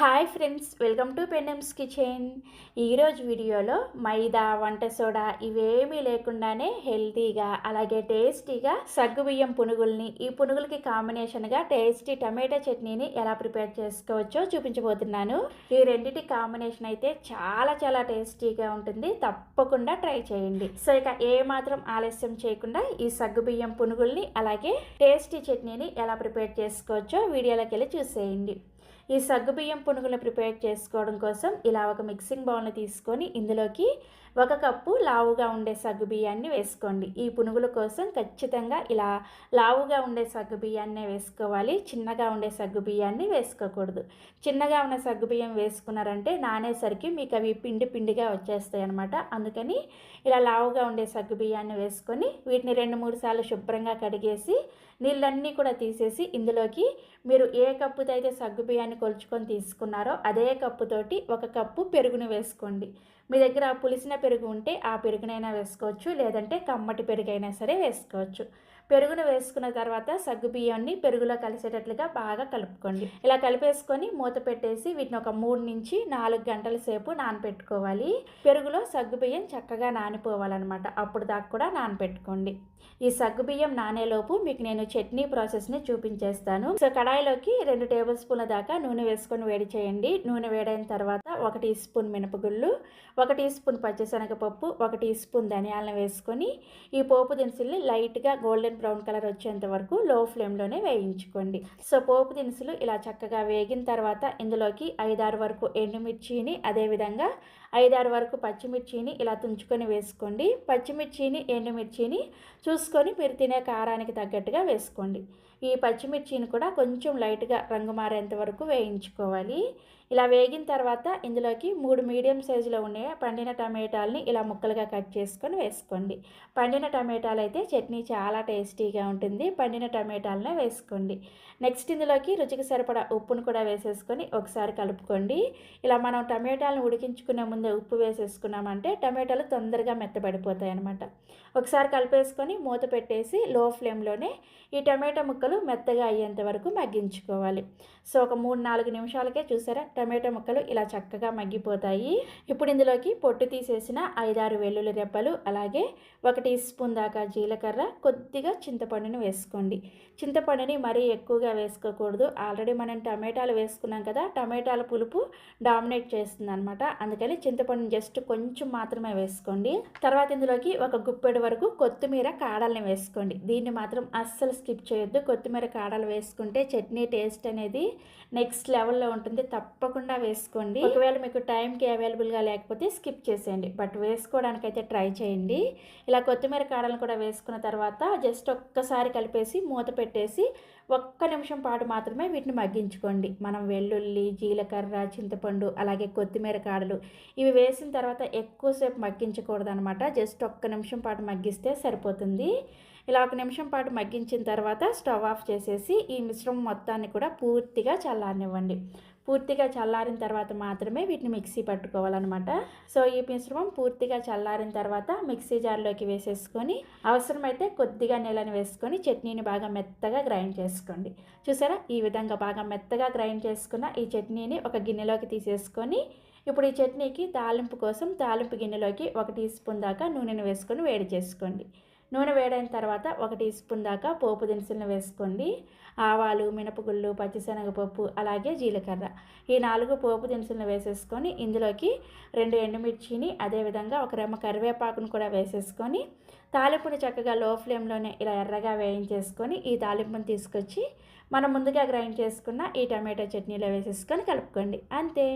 Hi friends welcome to పెండమ్స్ kitchen. ఈరోజు వీడియోలో మైదా వంట సోడా ఇవేమీ లేకుండానే హెల్తీగా అలాగే టేస్టీగా సగ్గుబియ్యం పునుగుల్ని ఈ పునుగులకి కాంబినేషన్గా టేస్టీ టమాటా చట్నీని ఎలా ప్రిపేర్ చేసుకోవచ్చో చూపించబోతున్నాను. ఈ రెండింటి కాంబినేషన్ అయితే చాలా చాలా టేస్టీగా ఉంటుంది. తప్పకుండా ట్రై చేయండి. సో ఇక ఏ మాత్రం ఆలస్యం చేయకుండా ఈ సగ్గుబియ్యం పునుగుల్ని అలాగే టేస్టీ చట్నీని ఎలా ప్రిపేర్ చేసుకోవచ్చో వీడియోలోకి వెళ్ళి చూసేయండి. ఈ సగ్గుబియ్యం పునుగులు ప్రిపేర్ చేసుకోవడం కోసం ఇలా ఒక మిక్సింగ్ బౌల్ని తీసుకొని ఇందులోకి ఒక కప్పు లావుగా ఉండే సగ్గుబియ్యాన్ని వేసుకోండి. ఈ పునుగుల కోసం ఖచ్చితంగా ఇలా లావుగా ఉండే సగ్గుబియ్యాన్నే వేసుకోవాలి. చిన్నగా ఉండే సగ్గుబియ్యాన్ని వేసుకోకూడదు. చిన్నగా ఉన్న సగ్గుబియ్యం వేసుకున్నారంటే నానేసరికి మీకు అవి పిండి పిండిగా వచ్చేస్తాయి అనమాట అందుకని ఇలా లావుగా ఉండే సగ్గుబియ్యాన్ని వేసుకొని వీటిని రెండు మూడు సార్లు శుభ్రంగా కడిగేసి నీళ్ళన్నీ కూడా తీసేసి ఇందులోకి మీరు ఏ కప్పుతో అయితే సగ్గు బియ్యాన్ని కొలుచుకొని తీసుకున్నారో అదే కప్పుతోటి ఒక కప్పు పెరుగును వేసుకోండి. మీ దగ్గర పులిసిన పెరుగు ఉంటే ఆ పెరుగునైనా వేసుకోవచ్చు లేదంటే కమ్మటి పెరుగు అయినా సరే వేసుకోవచ్చు. పెరుగును వేసుకున్న తర్వాత సగ్గు బియ్యాన్ని పెరుగులో కలిసేటట్లుగా బాగా కలుపుకోండి. ఇలా కలిపేసుకొని మూత పెట్టేసి వీటిని ఒక మూడు నుంచి నాలుగు గంటల సేపు నానపెట్టుకోవాలి. పెరుగులో సగ్గు బియ్యం చక్కగా నానిపోవాలన్నమాట. అప్పుడు దాకా కూడా నానపెట్టుకోండి. ఈ సగ్గు బియ్యం నానేలోపు మీకు నేను చట్నీ ప్రాసెస్ని చూపించేస్తాను. సో కడాయిలోకి రెండు టేబుల్ స్పూన్ల దాకా నూనె వేసుకొని వేడి చేయండి. నూనె వేడైన తర్వాత ఒక టీ స్పూన్ మినపగుళ్ళు ఒక టీ స్పూన్ పచ్చిశనగపప్పు ఒక టీ స్పూన్ ధనియాలను వేసుకొని ఈ పోపు దినుసుల్ని లైట్గా గోల్డెన్ బ్రౌన్ కలర్ వచ్చేంత వరకు లో ఫ్లేమ్లోనే వేయించుకోండి. సో పోపు దినుసులు ఇలా చక్కగా వేగిన తర్వాత ఇందులోకి ఐదారు వరకు ఎండుమిర్చిని అదేవిధంగా ఐదారు వరకు పచ్చిమిర్చిని ఇలా తుంచుకొని వేసుకోండి. పచ్చిమిర్చిని ఎండుమిర్చిని చూసుకొని మీరు తినే కారానికి తగ్గట్టుగా వేసుకోండి. ఈ పచ్చిమిర్చిని కూడా కొంచెం లైట్గా రంగు మారేంత వరకు వేయించుకోవాలి. ఇలా వేగిన తర్వాత ఇందులోకి మూడు మీడియం సైజులో ఉండే పండిన టమాటాలని ఇలా ముక్కలుగా కట్ చేసుకొని వేసుకోండి. పండిన టమాటాలు అయితే చట్నీ చాలా టేస్టీగా ఉంటుంది. పండిన టమాటాలనే వేసుకోండి. నెక్స్ట్ ఇందులోకి రుచికి సరిపడా ఉప్పును కూడా వేసేసుకొని ఒకసారి కలుపుకోండి. ఇలా మనం టమాటాలను ఉడికించుకునే ముందే ఉప్పు వేసేసుకున్నామంటే టమాటాలు తొందరగా మెత్తబడిపోతాయి అనమాట ఒకసారి కలిపేసుకొని మూత పెట్టేసి లో ఫ్లేమ్లోనే ఈ టమాటా ముక్కలు మెత్తగా అయ్యేంత వరకు మగ్గించుకోవాలి. సో ఒక మూడు నాలుగు నిమిషాలకే చూసారా? టమాటా ముక్కలు ఇలా చక్కగా మగ్గిపోతాయి. ఇప్పుడు ఇందులోకి పొట్టు తీసేసిన ఐదారు వెల్లుల్లి రెబ్బలు అలాగే ఒక టీ స్పూన్ దాకా జీలకర్ర కొద్దిగా చింతపండుని వేసుకోండి. చింతపండుని మరీ ఎక్కువగా వేసుకోకూడదు. ఆల్రెడీ మనం టమాటాలు వేసుకున్నాం కదా టమాటాల పులుపు డామినేట్ చేస్తుంది అనమాట అందుకని చింతపండుని జస్ట్ కొంచెం మాత్రమే వేసుకోండి. తర్వాత ఇందులోకి ఒక గుప్పెడు వరకు కొత్తిమీర కాడల్ని వేసుకోండి. దీన్ని మాత్రం అస్సలు స్కిప్ చేయొద్దు. కొత్తిమీర కాడలు వేసుకుంటే చట్నీ టేస్ట్ అనేది నెక్స్ట్ లెవెల్లో ఉంటుంది. తప్పకుండా వేసుకోండి. ఒకవేళ మీకు టైంకి అవైలబుల్గా లేకపోతే స్కిప్ చేసేయండి. బట్ వేసుకోవడానికి అయితే ట్రై చేయండి. ఇలా కొత్తిమీర కాడలను కూడా వేసుకున్న తర్వాత జస్ట్ ఒక్కసారి కలిపేసి మూత పెట్టేసి ఒక్క నిమిషం పాటు మాత్రమే వీటిని మగ్గించుకోండి. మనం వెల్లుల్లి జీలకర్ర చింతపండు అలాగే కొత్తిమీర కాడలు ఇవి వేసిన తర్వాత ఎక్కువసేపు మగ్గించకూడదు అనమాట జస్ట్ ఒక్క నిమిషం పాటు మగ్గిస్తే సరిపోతుంది. ఇలా ఒక నిమిషం పాటు మగ్గించిన తర్వాత స్టవ్ ఆఫ్ చేసేసి ఈ మిశ్రమం మొత్తాన్ని కూడా పూర్తిగా చల్లారనివ్వండి. పూర్తిగా చల్లారిన తర్వాత మాత్రమే వీటిని మిక్సీ పట్టుకోవాలన్నమాట. సో ఈ మిశ్రమం పూర్తిగా చల్లారిన తర్వాత మిక్సీ జార్లోకి వేసేసుకొని అవసరమైతే కొద్దిగా నీళ్ళని వేసుకొని చట్నీని బాగా మెత్తగా గ్రైండ్ చేసుకోండి. చూసారా? ఈ విధంగా బాగా మెత్తగా గ్రైండ్ చేసుకున్న ఈ చట్నీని ఒక గిన్నెలోకి తీసేసుకొని ఇప్పుడు ఈ చట్నీకి తాలింపు కోసం తాలింపు గిన్నెలోకి ఒక టీ స్పూన్ దాకా నూనెను వేసుకొని వేడి చేసుకోండి. నూనె వేడైన తర్వాత ఒక టీ స్పూన్ దాకా పోపు దినుసులను వేసుకోండి. ఆవాలు మినపగుళ్ళు పచ్చిశనగపప్పు అలాగే జీలకర్ర. ఈ నాలుగు పోపు దినుసులను వేసేసుకొని ఇందులోకి రెండు ఎండుమిర్చిని అదేవిధంగా ఒక రెమ్మ కరివేపాకును కూడా వేసేసుకొని తాలింపుని చక్కగా లో ఫ్లేమ్లోనే ఇలా ఎర్రగా వేయించేసుకొని ఈ తాలింపుని తీసుకొచ్చి మనం ముందుగా గ్రైండ్ చేసుకున్న ఈ టమాటో చట్నీలో వేసేసుకొని కలుపుకోండి. అంతే.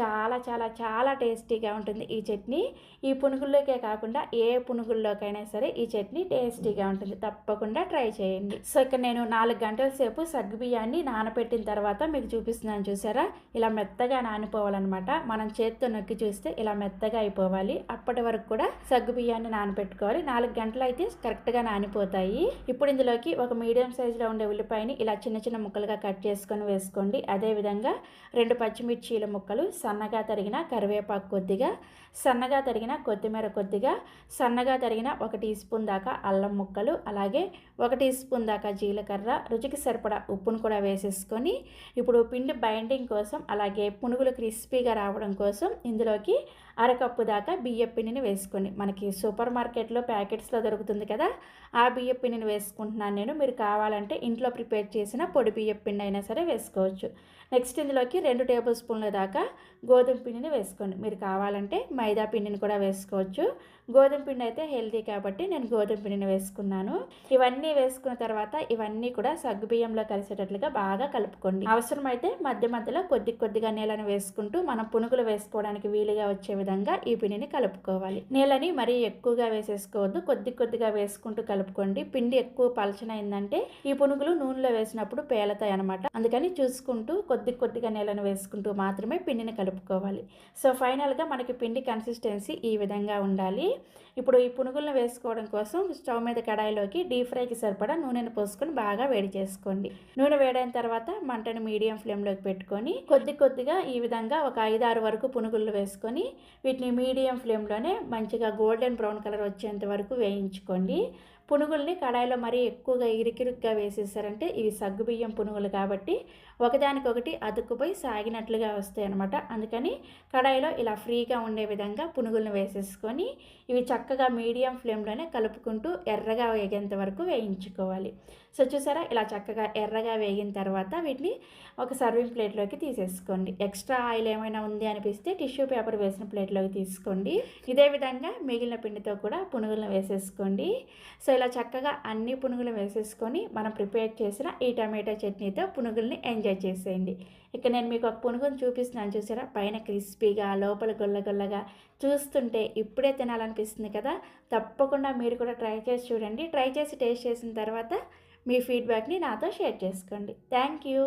చాలా చాలా చాలా టేస్టీగా ఉంటుంది ఈ చట్నీ. ఈ పునుగుల్లోకే కాకుండా ఏ పునుగుల్లోకైనా సరే ఈ చట్నీ టేస్టీగా ఉంటుంది. తప్పకుండా ట్రై చేయండి. సో ఇక్కడ నేను నాలుగు గంటల సేపు సగ్గుబియ్యాన్ని నానబెట్టిన తర్వాత మీకు చూపిస్తున్నాను చూసారా? ఇలా మెత్తగా నానిపోవాలన్నమాట. మనం చేత్తో నొక్కి చూస్తే ఇలా మెత్తగా అయిపోవాలి. అప్పటి వరకు కూడా సగ్గుబియ్యాన్ని నానబెట్టుకోవాలి నాలుగు గంటలు అయితే కరెక్ట్గా నానిపోతాయి. ఇప్పుడు ఇందులోకి ఒక మీడియం సైజులో ఉండే ఉల్లిపాయని ఇలా చిన్న చిన్న ముక్కలుగా కట్ చేసుకొని వేసుకోండి. అదేవిధంగా రెండు పచ్చిమిర్చీల ముక్కలు సన్నగా తరిగిన కరివేపాకు కొద్దిగా సన్నగా తరిగిన కొత్తిమీర కొద్దిగా సన్నగా తరిగిన ఒక టీ స్పూన్ దాకా అల్లం ముక్కలు అలాగే ఒక టీ స్పూన్ దాకా జీలకర్ర రుచికి సరిపడా ఉప్పును కూడా వేసేసుకొని ఇప్పుడు పిండి బైండింగ్ కోసం అలాగే పునుగులు క్రిస్పీగా రావడం కోసం ఇందులోకి అరకప్పు దాకా బియ్య పిండిని వేసుకోండి. మనకి సూపర్ మార్కెట్లో ప్యాకెట్స్ ప్యాకెట్స్లో దొరుకుతుంది కదా ఆ బియ్య పిండిని వేసుకుంటున్నాను నేను. మీరు కావాలంటే ఇంట్లో ప్రిపేర్ చేసిన పొడి బియ్య పిండి అయినా సరే వేసుకోవచ్చు. నెక్స్ట్ ఇందులోకి రెండు టేబుల్ స్పూన్ల దాకా గోధుమ పిండిని వేసుకోండి. మీరు కావాలంటే మైదా పిండిని కూడా వేసుకోవచ్చు. గోధుమ పిండి అయితే హెల్తీ కాబట్టి నేను గోధుమ పిండిని వేసుకున్నాను. ఇవన్నీ వేసుకున్న తర్వాత ఇవన్నీ కూడా సగ్గు బియ్యంలో కలిసేటట్లుగా బాగా కలుపుకోండి. అవసరమైతే మధ్య మధ్యలో కొద్ది కొద్దిగా నీళ్ళని వేసుకుంటూ మనం పునుగులు వేసుకోవడానికి వీలుగా వచ్చే విధంగా ఈ పిండిని కలుపుకోవాలి. నీళ్ళని మరీ ఎక్కువగా వేసేసుకోవద్దు. కొద్ది కొద్దిగా వేసుకుంటూ కలుపుకోండి. పిండి ఎక్కువ పలచనైందంటే ఈ పునుగులు నూనెలో వేసినప్పుడు పేలతాయి అనమాట అందుకని చూసుకుంటూ కొద్ది కొద్ది కొద్దిగా నీళ్ళను వేసుకుంటూ మాత్రమే పిండిని కలుపుకోవాలి. సో ఫైనల్గా మనకి పిండి కన్సిస్టెన్సీ ఈ విధంగా ఉండాలి. ఇప్పుడు ఈ పునుగులను వేసుకోవడం కోసం స్టవ్ మీద కడాయిలోకి డీప్ ఫ్రైకి సరిపడా నూనెను పోసుకొని బాగా వేడి చేసుకోండి. నూనె వేడైన తర్వాత మంటను మీడియం ఫ్లేమ్లోకి పెట్టుకొని కొద్ది కొద్దిగా ఈ విధంగా ఒక ఐదారు వరకు పునుగులు వేసుకొని వీటిని మీడియం ఫ్లేమ్లోనే మంచిగా గోల్డెన్ బ్రౌన్ కలర్ వచ్చేంత వరకు వేయించుకోండి. పునుగుల్ని కడాయిలో మరీ ఎక్కువగా ఇరికిరుగ్గా వేసేసారంటే ఇవి సగ్గుబియ్యం పునుగులు కాబట్టి ఒకదానికొకటి అతుక్కుపోయి సాగినట్లుగా వస్తాయి అనమాట అందుకని కడాయిలో ఇలా ఫ్రీగా ఉండే విధంగా పునుగులను వేసేసుకొని ఇవి చక్కగా మీడియం ఫ్లేమ్లోనే కలుపుకుంటూ ఎర్రగా వేగేంత వరకు వేయించుకోవాలి. సో చూసారా ఇలా చక్కగా ఎర్రగా వేగిన తర్వాత వీటిని ఒక సర్వింగ్ ప్లేట్లోకి తీసేసుకోండి. ఎక్స్ట్రా ఆయిల్ ఏమైనా ఉంది అనిపిస్తే టిష్యూ పేపర్ వేసిన ప్లేట్లోకి తీసుకోండి. ఇదే విధంగా మిగిలిన పిండితో కూడా పునుగులను వేసేసుకోండి. సో ఇలా చక్కగా అన్ని పునుగులు వేసేసుకొని మనం ప్రిపేర్ చేసిన ఈ టమాటో చట్నీతో పునుగుల్ని ఎంజాయ్ చేసేయండి. ఇక నేను మీకు ఒక పునుగుని చూపిస్తున్నాను చూసారా? పైన క్రిస్పీగా లోపల గొల్లగొల్లగా చూస్తుంటే ఇప్పుడే తినాలనిపిస్తుంది కదా? తప్పకుండా మీరు కూడా ట్రై చేసి చూడండి. ట్రై చేసి టేస్ట్ చేసిన తర్వాత మీ ఫీడ్బ్యాక్ని నాతో షేర్ చేసుకోండి. Thank you.